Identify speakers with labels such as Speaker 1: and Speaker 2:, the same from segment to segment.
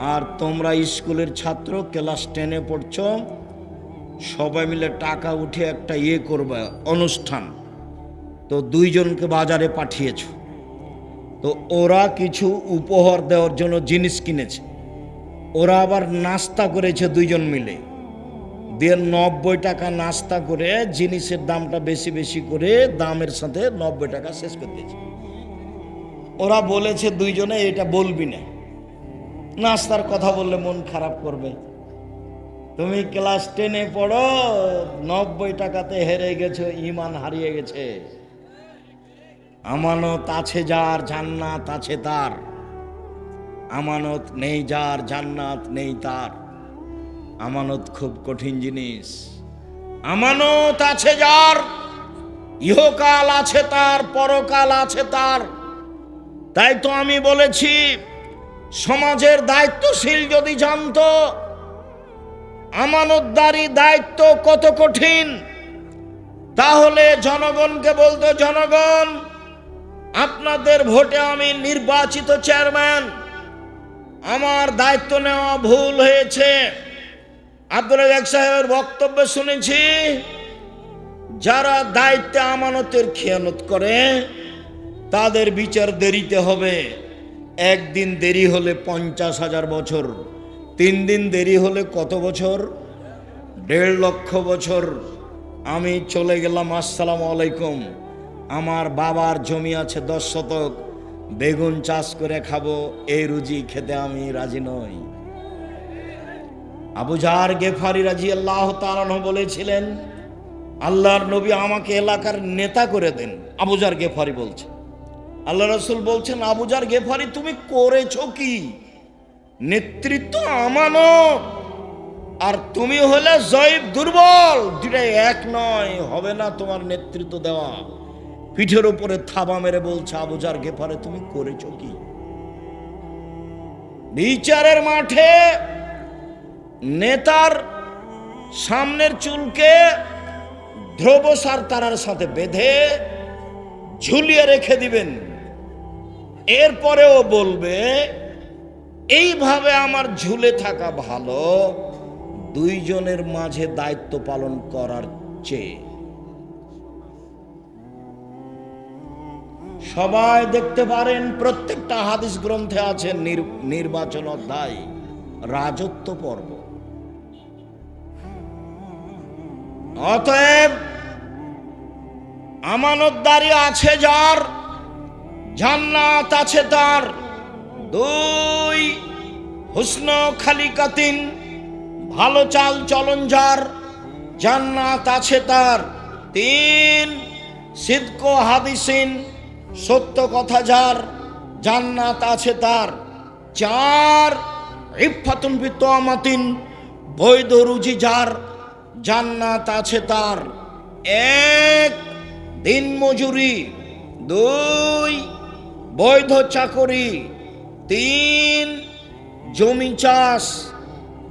Speaker 1: আর তোমরা স্কুলের ছাত্র, ক্লাস টেনে পড়ছ, সবাই মিলে টাকা উঠে একটা ইয়ে করবে, অনুষ্ঠান। তো দুইজনকে বাজারে পাঠিয়েছ। তো ওরা কিছু উপহার দেওয়ার জন্য জিনিস কিনেছে। ওরা আবার নাস্তা করেছে দুইজন মিলে। দিয়ে নব্বই টাকা নাস্তা করে জিনিসের দামটা বেশি বেশি করে দামের সাথে নব্বই টাকা শেষ করে দিয়েছে। ওরা বলেছে দুইজনে এটা বলবি না। নাস্তার কথা বললে মন খারাপ করবে। তুমি ক্লাস টেনে পড়ো, নব্বই টাকাতে হেরে গেছো ইমান হারিয়ে গেছে। আমানত আছে যার, জান্নাত আছে তার। আমানত নেই যার, জান্নাত নেই তার। আমানত খুব কঠিন জিনিস। আমানত আছে যার, ইহকাল আছে তার, পরকাল আছে তার। তাই তো আমি বলেছি সমাজের দায়িত্বশীল যদি জানতো, আমানতদারি দায়িত্ব কত কঠিন। তাহলে জনগণকে বলতো, জনগণ, আপনাদের ভোটে আমি নির্বাচিত চেয়ারম্যান। আমার দায়িত্ব নেওয়া ভুল হয়েছে। আব্দুল রাজাক সাহেবের বক্তব্য শুনেছি, যারা দায়িত্বে আমানতের খেয়ানত করে, তাদের বিচার দেরিতে হবে। একদিন দেরি হলে পঞ্চাশ হাজার বছর, তিন দিন দেরি হলে কত বছর? দেড় লক্ষ বছর। আমি চলে গেলাম, আসসালামু আলাইকুম। আমার বাবার জমি আছে দশ শতক। বেগুন চাষ করে খাব, এই রুজি খেতে আমি রাজি নই। আবুজার গেফারি রাজি আল্লাহ তালান বলেছিলেন, আল্লাহর নবী আমাকে এলাকার নেতা করে দেন। আবুজার গেফারি বলছে। আল্লাহ রসুল বলছেন আবুজার গেফারি, তুমি করেছ কি? নেতৃত্ব আমানো আর তুমি হলে জয়ীব দুর্বল। দুটাই এক নয়, হবে না তোমার নেতৃত্ব দেওয়া। পিঠের উপরে থাবা মেরে বলছে আবুজার গেফারে, তুমি করেছ কি? বিচারের মাঠে নেতার সামনের চুলকে ধ্রবসার তারার সাথে বেঁধে ঝুলিয়ে রেখে দিবেন। এরপরেও বলবে, এইভাবে আমার ঝুলে থাকা ভালো, দুইজনের মাঝে দায়িত্ব পালন করার চেয়ে। সবাই দেখতে পারেন, প্রত্যেকটা হাদিস গ্রন্থে আছে নির- নির্বাচন অধ্যায়, রাজত্ব পর্ব। অতএব, আমানতদারি আছে যার জান্নাত আছে তার। দুই, হুসন খালিকাতিন, ভালো চাল চলন যার জান্নাত আছে তার। তিন, সিদ্ক হাদিসিন, সত্য কথা যার, জান্নাত আছে তার। চার ইফাতুন বিতমাতিন বৈধ রুজি যার, জান্নাত আছে তার। এক দিন মজুরি দুই বৈধ চাকরি, তিন, জমি চাষ,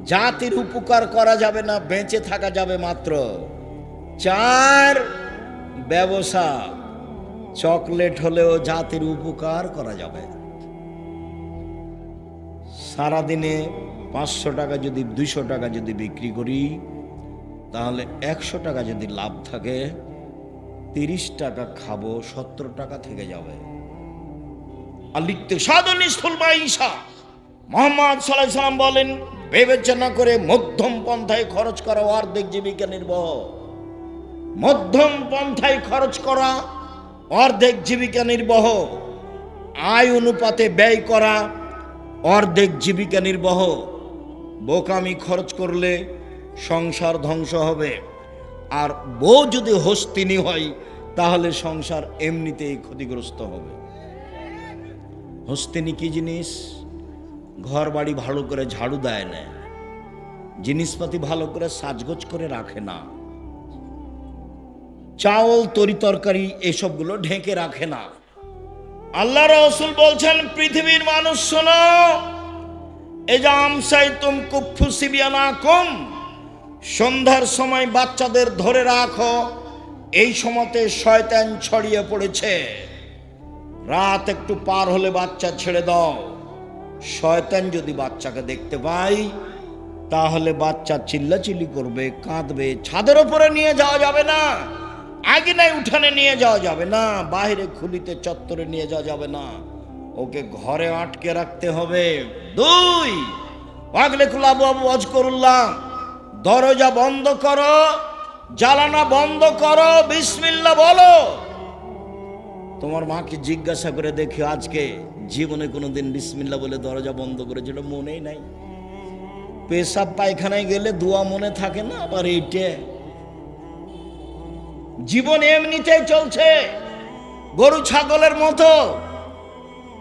Speaker 1: জাতির উপকার করা যাবে না, বেঁচে থাকা যাবে মাত্র। চার, ব্যবসা, চকলেট হলেও জাতির উপকার করা যাবে। সারাদিনে পাঁচশো টাকা যদি, দুইশো টাকা যদি বিক্রি করি, তাহলে একশো টাকা যদি লাভ থাকে, তিরিশ টাকা খাব, সত্তর টাকা থেকে যাবে। আর লিখতে সাধন স্থূল বা ঈশা মোহাম্মদ সাল্লাহ সাল্লাম বলেন, বিবেচনা করে মধ্যম পন্থায় খরচ করা অর্ধেক জীবিকা নির্বাহ। মধ্যম পন্থায় খরচ করা অর্ধেক জীবিকা নির্বাহ। আয় অনুপাতে ব্যয় করা অর্ধেক জীবিকা নির্বাহ। বোকামি খরচ করলে সংসার ধ্বংস হবে। আর বউ যদি হস্তিনী হয়, তাহলে সংসার এমনিতেই ক্ষতিগ্রস্ত হবে। হস্তিনী কি জিনিস, ঘর বাড়ি ভালো করে ঝাড়ু দেয় না, জিনিসপাতি ভালো করে সাজগোজ করে রাখে না, চাউল, তরি তরকারি এসবগুলো ঢেকে রাখে না। আল্লাহ রসুল বলছেন, পৃথিবীর মানুষ শোনো, এজাম সাইতুম কুফু কম সন্ধ্যার সময় বাচ্চাদের ধরে রাখো, এই সময়তে শয়তান ছড়িয়ে পড়েছে। রাত একটু পার হলে বাচ্চা ছেড়ে দাও। শয়তান যদি বাচ্চাকে দেখতে পাই তাহলে বাচ্চা চিল্লাচিল্লি করবে, কাঁদবে, ছাদের ওপরে নিয়ে যাওয়া যাবে না আগিনায় উঠানে নিয়ে যাওয়া যাবে না বাইরে খুলিতে চত্বরে নিয়ে যাওয়া যাবে না। ওকে ঘরে আটকে রাখতে হবে। দুই, পাগলে খুলাবু আবু অজকরুল্লাহ, দরজা বন্ধ করো জ্বালানা বন্ধ করো বিসমিল্লা বলো। তোমার মাকে জিজ্ঞাসা করে দেখি আজকে জীবনে কোনোদিন বিসমিল্লা বলে দরজা বন্ধ করেছিল মনেই নাই। পেশাব পায়খানায় গেলে দোয়া মনে থাকে না, আবার এইটে। জীবন এমনিতেই চলছে, গরু ছাগলের মতো।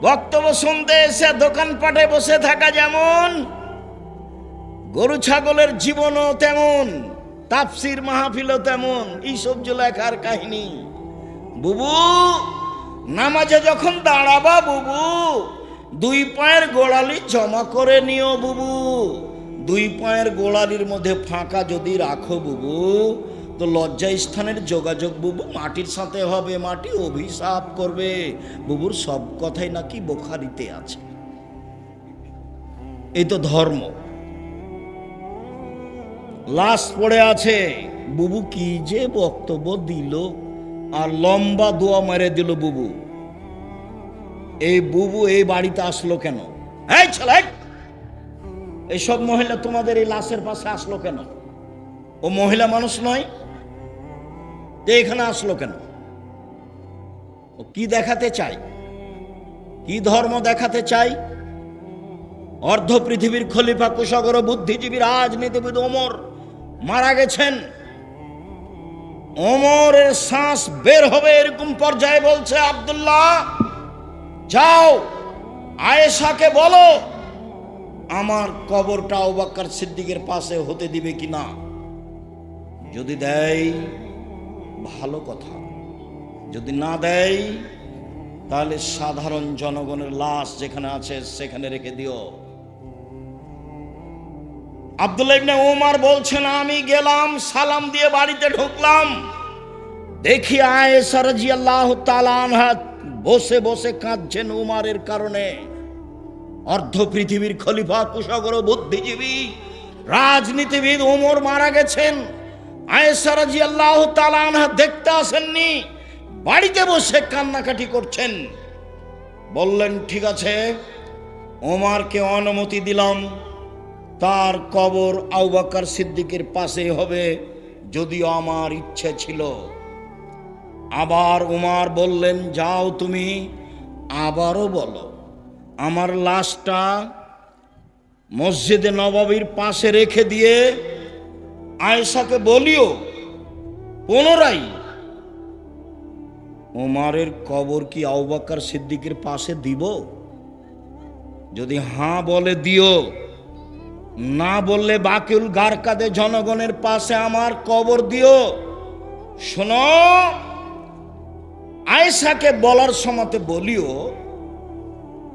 Speaker 1: বক্তব্য শুনতে এসে দোকানপাটে বসে থাকা যেমন, গরু ছাগলের জীবনও তেমন তাপসির মাহফিলও তেমন এই সবজি লেখার কাহিনী। বুবু নামাজে যখন দাঁড়াবা বুবু, দুই পায়ের গোড়ালি জমা করে নিও বুবু। দুই পায়ের গোড়ালির মধ্যে ফাঁকা যদি রাখো বুবু, তো লজ্জা স্থানের যোগাযোগ বুবু মাটির সাথে হবে, মাটি অভিশাপ করবে। বুবুর সব কথাই নাকি বোখারিতে আছে। এই তো ধর্ম। লাশ পড়ে আছে। বুবু কি যে বক্তব্য দিল। আর লম্বা দোয়া মেরে দিল বুবু। এই বুবু এই বাড়িতে আসলো কেন? এইসব মহিলা তোমাদের এই লাশের পাশে আসলো কেন? ও মহিলা মানুষ নয় এখানে আসলো কেন? ও কি দেখাতে চাই কি ধর্ম দেখাতে চাই অর্ধ পৃথিবীর খলিফা, কুশাগর, বুদ্ধিজীবী, রাজনীতিবিদ, ওমর মারা গেছেন। ওমরের শ্বাস বের হবে এরকম পর্যায়ে বলছে আব্দুল্লাহ, যাও, আয়েশাকে বলো, আমার কবরটা ওবাক্কার সিদ্দিকের পাশে হতে দিবে কি না? যদি দেয়, ভালো কথা। যদি না দেয়, তাহলে সাধারণ জনগণের লাশ যেখানে আছে, সেখানে রেখে দিও। আব্দুল্লাহ ইবনে ওমর বলছেন, আমি গেলাম, সালাম দিয়ে বাড়িতে ঢুকলাম। দেখি আয়েশা রাদিয়াল্লাহু তাআলা আনহা বসে বসে কাঁদছেন উমারের কারণে। অর্ধ পৃথিবীর খলিফা, কুশাগর, বুদ্ধিজীবী, রাজনীতিবিদ ওমর মারা গেছেন। আয়েশা রাদিয়াল্লাহু তাআলা আনহা দেখতে আসেননি, বাড়িতে বসে কান্নাকাটি করছেন। বললেন, ঠিক আছে ওমারকে অনুমতি দিলাম। তার কবর আউবাকার সিদ্দিকের পাশে হবে যদিও আমার ইচ্ছে ছিল। আবার উমার বললেন, যাও তুমি, আবারও বলো, আমার লাশটা মসজিদে নবাবির পাশে রেখে দিয়ে আয়েশাকে বলিও, পুনরায়। ওমারের কবর কি আউবাকার সিদ্দিকের পাশে দিব? যদি হাঁ বলে দিও না বললে বাকিউল গারকাদে জনগণের পাশে আমার কবর দিও। শোনো, আয়েশাকে বলার সময়তে বলিও,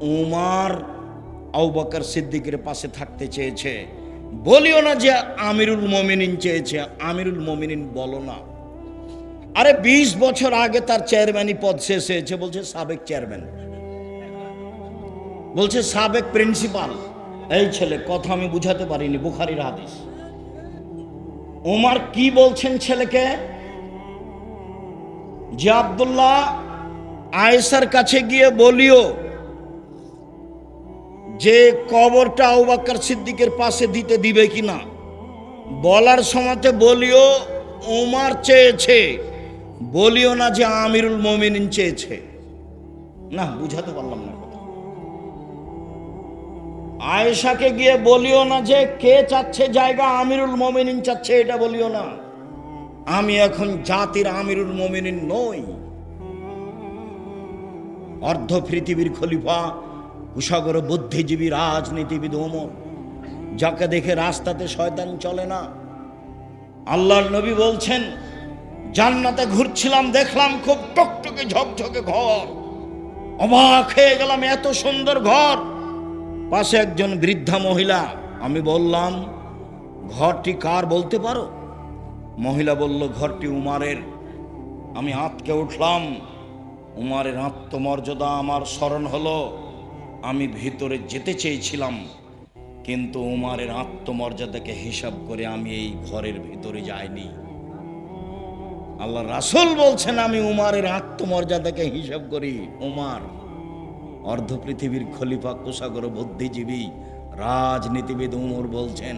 Speaker 1: উমার আউবাকার সিদ্দিকের পাশে থাকতে চেয়েছে। বলিও না যে আমিরুল মমিনিন চেয়েছে। আমিরুল মমিনিন বলো না। আরে ২০ বছর আগে তার চেয়ারম্যানই পদ শেষ হয়েছে, বলছে সাবেক চেয়ারম্যান। বলছে সাবেক প্রিন্সিপাল। এই ছেলে, কথা আমি বুঝাতে পারিনি, বুখারির হাদিস। ওমার কি বলছেন ছেলেকে? যে আবদুল্লাহ আয়েসার কাছে গিয়ে বলিও যে কবরটা আউবাক্কার সিদ্দিকের পাশে দিতে দিবে কিনা। বলার সময়তে বলিও ওমার চেয়েছে। বলিও না যে আমিরুল মমিনিন চেয়েছে। না, বুঝাতে পারলাম না। আয়েশাকে গিয়ে বলিও না যে কে চাচ্ছে জায়গা আমিরুল মমিনিন চাচ্ছে, এটা বলিও না। আমি এখন জাতির আমিরুল মমিনিন নই। অর্ধ পৃথিবীর খলিফা কুশাগর বুদ্ধিজীবী, রাজনীতিবিদ, ওমর। যাকে দেখে রাস্তাতে শয়তান চলে না। আল্লাহর নবী বলছেন, জান্নাতে ঘুরছিলাম, দেখলাম খুব টকটকে ঝকঝকে ঘর। অবাক হয়ে গেলাম, এত সুন্দর ঘর। পাশে একজন বৃদ্ধা মহিলা। আমি বললাম, ঘরটি কার বলতে পারো? মহিলা বলল, ঘরটি উমারের। আমি আঁতকে উঠলাম। উমারের আত্মমর্যাদা আমার স্মরণ হলো। আমি ভিতরে যেতে চেয়েছিলাম, কিন্তু উমারের আত্মমর্যাদাকে হিসাব করে আমি এই ঘরের ভিতরে যাইনি। আল্লাহ রাসূল বলছেন, আমি উমারের আত্মমর্যাদাকে হিসাব করি, উমার। অর্ধ পৃথিবীর খলিফা কুশাগর বুদ্ধিজীবী রাজনীতিবিদ উমর বলছেন,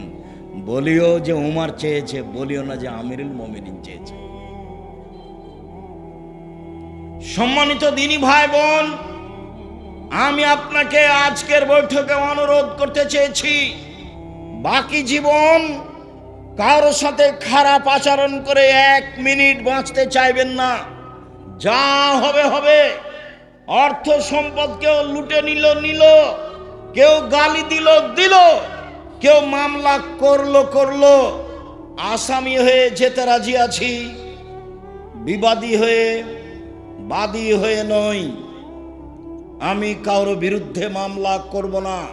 Speaker 1: বলিও যে উমার চেয়েছে, বলিও না যে আমিরুল মমিনিন চেয়েছে। সম্মানিত দিনী ভাই বোন আমি আপনাকে আজকের বৈঠকে অনুরোধ করতে চেয়েছি। বাকি জীবন কারোর সাথে খারাপ আচরণ করে এক মিনিট বাঁচতে চাইবেন না। যা হবে হবে। অর্থ সম্পদ কেউ লুটে নিল নিল। কেউ গালি দিল দিল। কেউ মামলা করল করল। আসামি হয়ে যেতে রাজি আছি। বিবাদী হয়ে, বাদী হয়ে নয় আমি কারও বিরুদ্ধে মামলা করব না।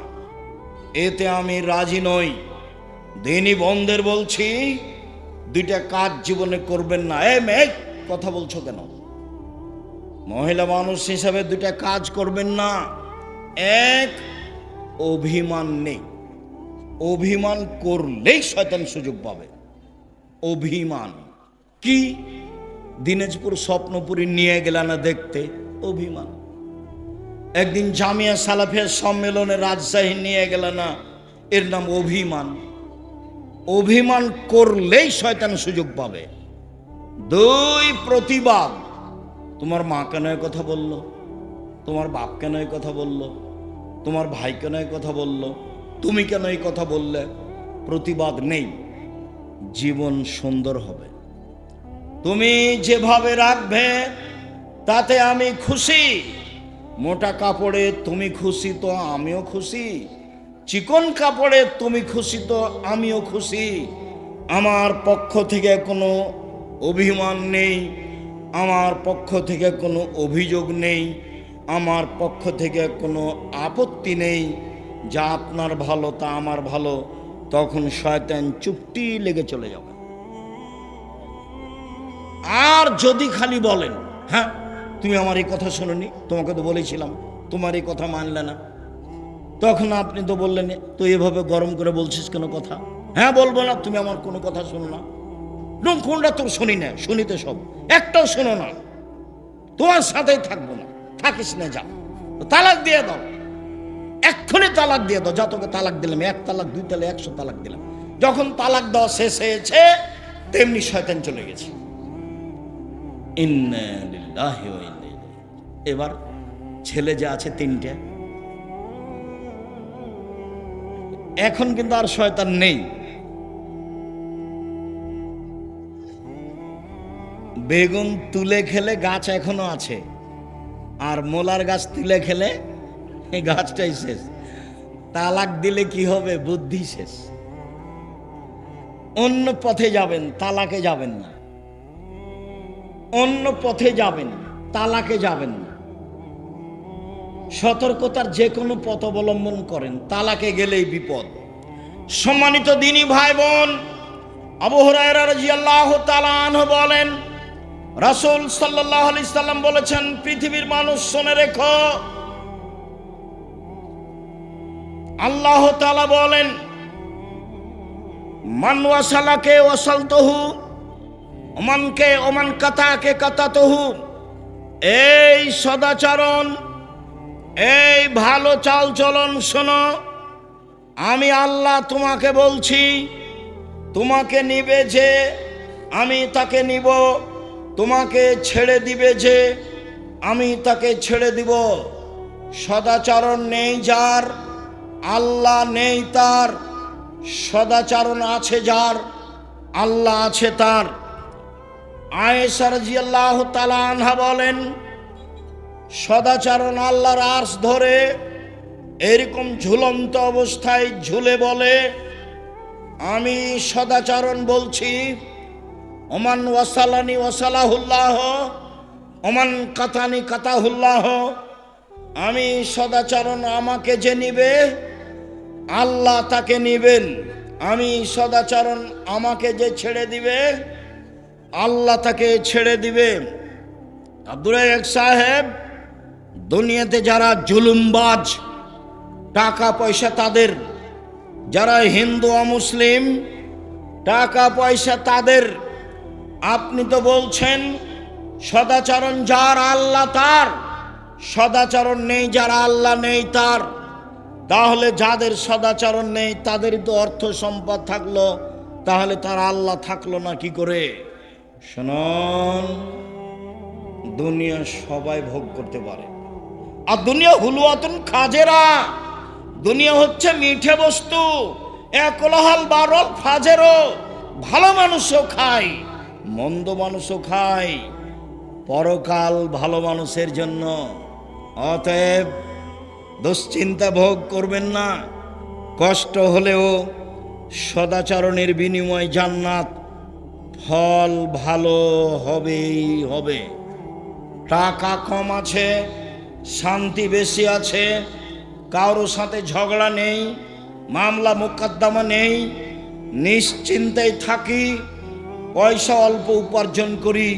Speaker 1: এতে আমি রাজি নই। দিনই বন্ধের বলছি, দুইটা কাজ জীবনে করবেন না। এ মেঘ কথা বলছো কেন? মহিলা মানুষ হিসাবে দুটা কাজ করবেন না। এক, অভিমান নেই। অভিমান করলেই শয়তান সুযোগ পাবে। অভিমান। কি? দিনাজপুর স্বপ্নপুরী নিয়ে গেল না দেখতে? অভিমান। একদিন জামিয়া সালাফিয়া সম্মেলনে রাজশাহী নিয়ে গেল না? এর নাম অভিমান। অভিমান করলেই শয়তান সুযোগ পাবে। দুই, প্রতিবাদ। তোমার মা কেন কথা বলল? তোমার বাপ কেন কথা বলল? তোমার ভাই কেন কথা বলল? তুমি কেন এই কথা বললে? প্রতিবাদ নেই। জীবন সুন্দর হবে। তুমি যেভাবে রাখবে, তাতে আমি খুশি। মোটা কাপড়ে তুমি খুশি তো আমিও খুশি। চিকন কাপড়ে তুমি খুশি তো আমিও খুশি। আমার পক্ষ থেকে কোনো অভিমান নেই। আমার পক্ষ থেকে কোনো অভিযোগ নেই, আমার পক্ষ থেকে কোনো আপত্তি নেই, যা আপনার ভালো, তা আমার ভালো, তখন শয়তান চুপটি লেগে চলে যাবে। আর যদি খালি বলেন হ্যাঁ তুমি আমার এই কথা শোনোনি, তোমাকে তো বলেছিলাম, তোমার এই কথা মানলে না। তখন আপনি তো বললেন, তো এভাবে গরম করে বলছিস কোনো কথা? হ্যাঁ বলব না, তুমি আমার কোনো কথা শোনো না। কোনটা তোর শুনি না শুনিতে সব। একটাও শোনো না। তোমার সাথেই থাকব না। থাকিস না, যা। তালাক দিয়ে দাও। এক্ষুনি তালাক দিয়ে দাও। যা তোকে তালাক দিলাম, এক তালাক, দুই তালাক, একশো তালাক দিলাম। যখন তালাক দেওয়া শেষ হয়েছে, তেমনি শয়তান চলে গেছে। এবার ছেলে যে আছে তিনটে। এখন কিন্তু আর শয়তান নেই। বেগুন তুলে খেলে গাছ এখনও আছে, আর মোলার গাছ তুলে খেলে এই গাছটাই শেষ। তালাক দিলে কি হবে? বুদ্ধি শেষ। অন্য পথে যাবেন, তালাকে যাবেন না। অন্য পথে যাবেন, তালাকে যাবেন না। সতর্কতার যে কোনো পথ অবলম্বন করেন, তালাকে গেলেই বিপদ। সম্মানিত দিনী ভাই বোন, আবু হুরায়রা রাদিয়াল্লাহু তাআলা আনহু বলেন রাসূল সাল্লাল্লাহু আলাইহি সাল্লাম বলেছেন, পৃথিবীর মানুষ শুনে রেখো। আল্লাহ বলেন, মান ওয়াসালাকে ওয়াসালতহু ওমানকে ওমান কাতাকে কাতাতহু, এই সদাচরণ, এই ভালো চাল চলন শোনো। আমি আল্লাহ তোমাকে বলছি, তোমাকে নিবে যে আমি তাকে নিব। তোমাকে ছেড়ে দিবে যে আমি তাকে ছেড়ে দিব। সদাচরণ নেই যার, আল্লাহ নেই তার। সদাচরণ আছে যার, আল্লাহ আছে তার। আয়েশার জিয়াল্লাহ তালা আনহা বলেন, সদাচরণ আল্লাহর আর্স ধরে এরকম ঝুলন্ত অবস্থায় ঝুলে বলে, আমি সদাচরণ বলছি ওমান ওয়াসালানি ওয়াসালাহুল্লাহ, ওমান কাতানি কাতাহুল্লাহ, আমি সদাচরণ আমাকে যে নিবে, আল্লাহ তাকে নিবেন। আমি সদাচরণ আমাকে যে ছেড়ে দিবে, আল্লাহ তাকে ছেড়ে দিবে। আব্দুল সাহেব, দুনিয়াতে যারা জুলুমবাজ টাকা পয়সা তাদের, যারা হিন্দু অমুসলিম টাকা পয়সা তাদের আপনি তো বলছেন, সদাচরণ যার আল্লাহ তার, সদাচরণ নেই যারা আল্লাহ নেই তার। তাহলে যাদের সদাচরণ নেই, তাদেরই তো অর্থ সম্পদ থাকল, তাহলে তার আল্লাহ থাকল না কি করে? শুনুন, দুনিয়া সবাই ভোগ করতে পারে। আর দুনিয়া হুলুয়াতুন খাজেরা। দুনিয়া হচ্ছে মিঠে বস্তু, এক একলাহাল বারল ফাজেরও, ভালো মানুষও খায়। মন্দ মানুষও খায়, পরকাল ভালো মানুষের জন্য। অতএব দুশ্চিন্তা ভোগ করবেন না, কষ্ট হলেও সদাচরণের বিনিময় জান্নাত ফল ভালো হবেই হবে। টাকা কম আছে, শান্তি বেশি আছে কারোর সাথে ঝগড়া নেই, মামলা মোকদ্দমা নেই নিশ্চিন্তায় থাকি পয়সা অল্প উপার্জন করি,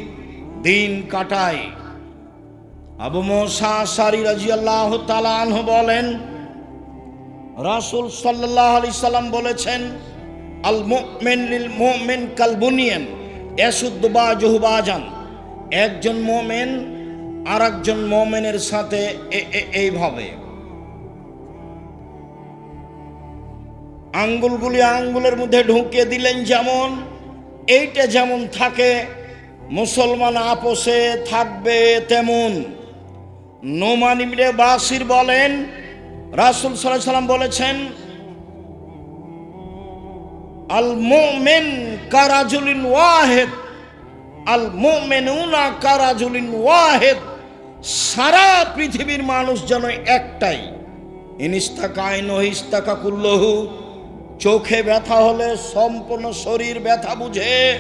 Speaker 1: দিন কাটাই। আবু মোসা সারি রাজিয়াল্লাহ তালাহ বলেন, রাসুল সাল্লাহ আলি সাল্লাম বলেছেন, আল মোমেন লিল মোমেন কালবুনিয়ান এসুদ্দবা জহুবাজান একজন মোমেন আর একজন মোমেনের সাথে এইভাবে। আঙ্গুলগুলি আঙ্গুলের মধ্যে ঢুকিয়ে দিলেন যেমন এইটা যেমন থাকে, মুসলমান আপোষে থাকবে তেমন। নোমান ইবনে বাসির বলেন, রাসুল সাল্লাহ সাল্লাম বলেছেন আল মোমেন কারাজুলিন ওয়াহেদ আল মোমেনুনা কারাজুলিন ওয়াহেদ, সারা পৃথিবীর মানুষ যেন একটাই। ইনিস্তাকায় নহিস্তাকা কুল্লহু চোখে ব্যথা হলে সম্পূর্ণ শরীর ব্যথা বুঝে।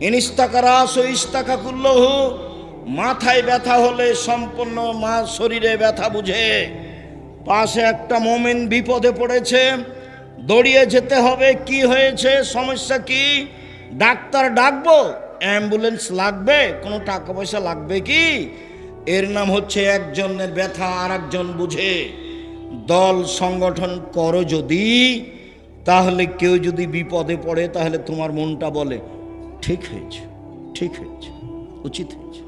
Speaker 1: ইনিস্তাকা রাস ও ইস্তাকা কুল্লহু মাথায় ব্যথা হলে সম্পূর্ণ মা শরীরে ব্যথা বুঝে। পাশে একটা মোমেন বিপদে পড়েছে। দৌড়িয়ে যেতে হবে, কি হয়েছে, সমস্যা কি? ডাক্তার ডাকবো, অ্যাম্বুলেন্স লাগবে, কোনো টাকা পয়সা লাগবে কি? এর নাম হচ্ছে একজনের ব্যথা আর বুঝে। দল সংগঠন করো যদি তাহলে কেউ যদি বিপদে পড়ে, তাহলে তোমার মনটা বলে, ঠিক হয়েছে ঠিক হয়েছে, উচিত হয়েছে।